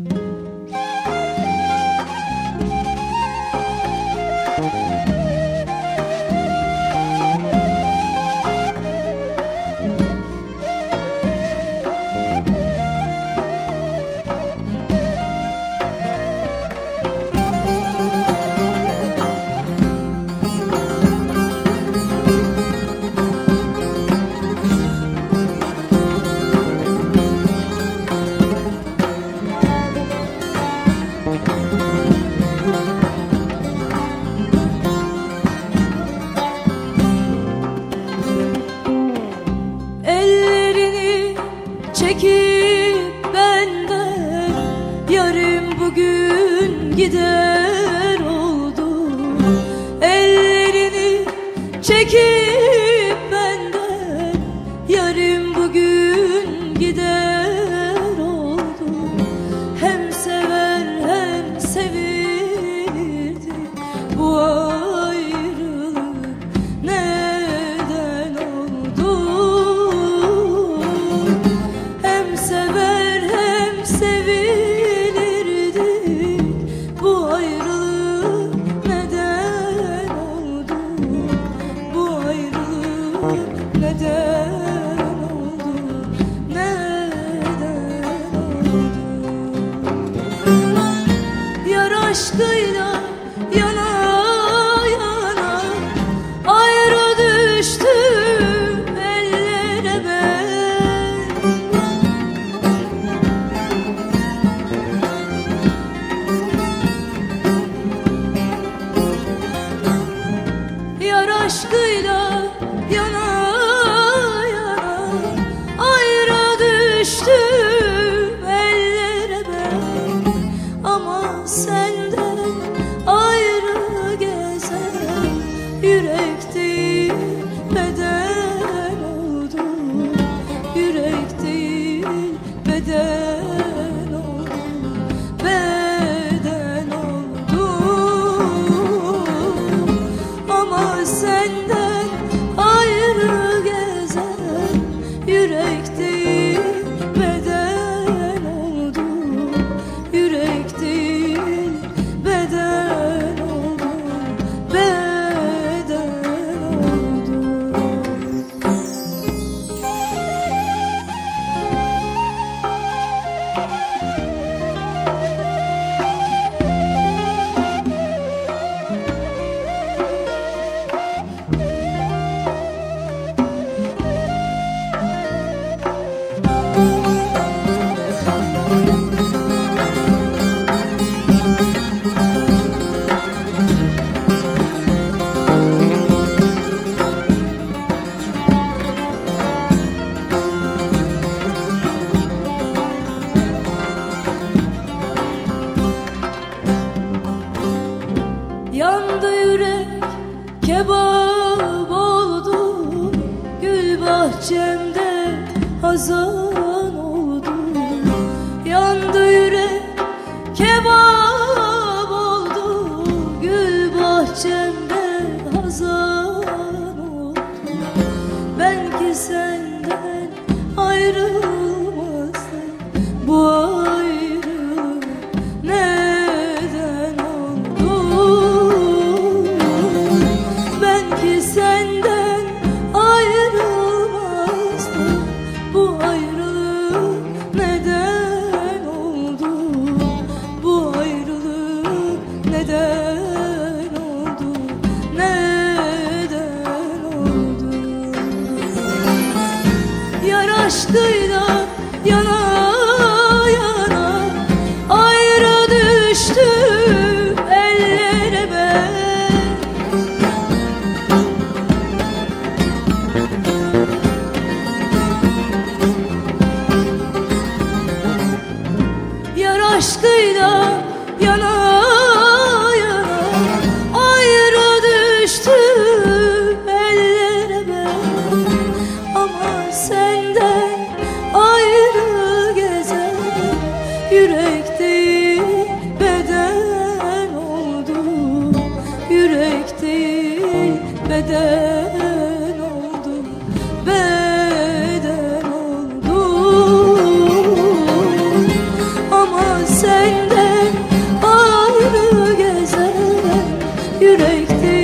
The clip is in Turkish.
Ellerini çekip benden Yarım bugün gider oldu. Ellerini çekip aşkıyla yana yana Ayrı düştüm ellere ben. Yar aşkıyla senden ayrı gezen Yürek değil beden oldu Yürek değil beden hazan oldu Yandı yürek kebap oldu. Gül bahçemde aşkıyla yana yana Ayrı düştüm ellere ben. Yar yana Yürekte beden oldu. Yürekte beden oldu. Beden oldu. Ama senden ağrı gezen Yürekte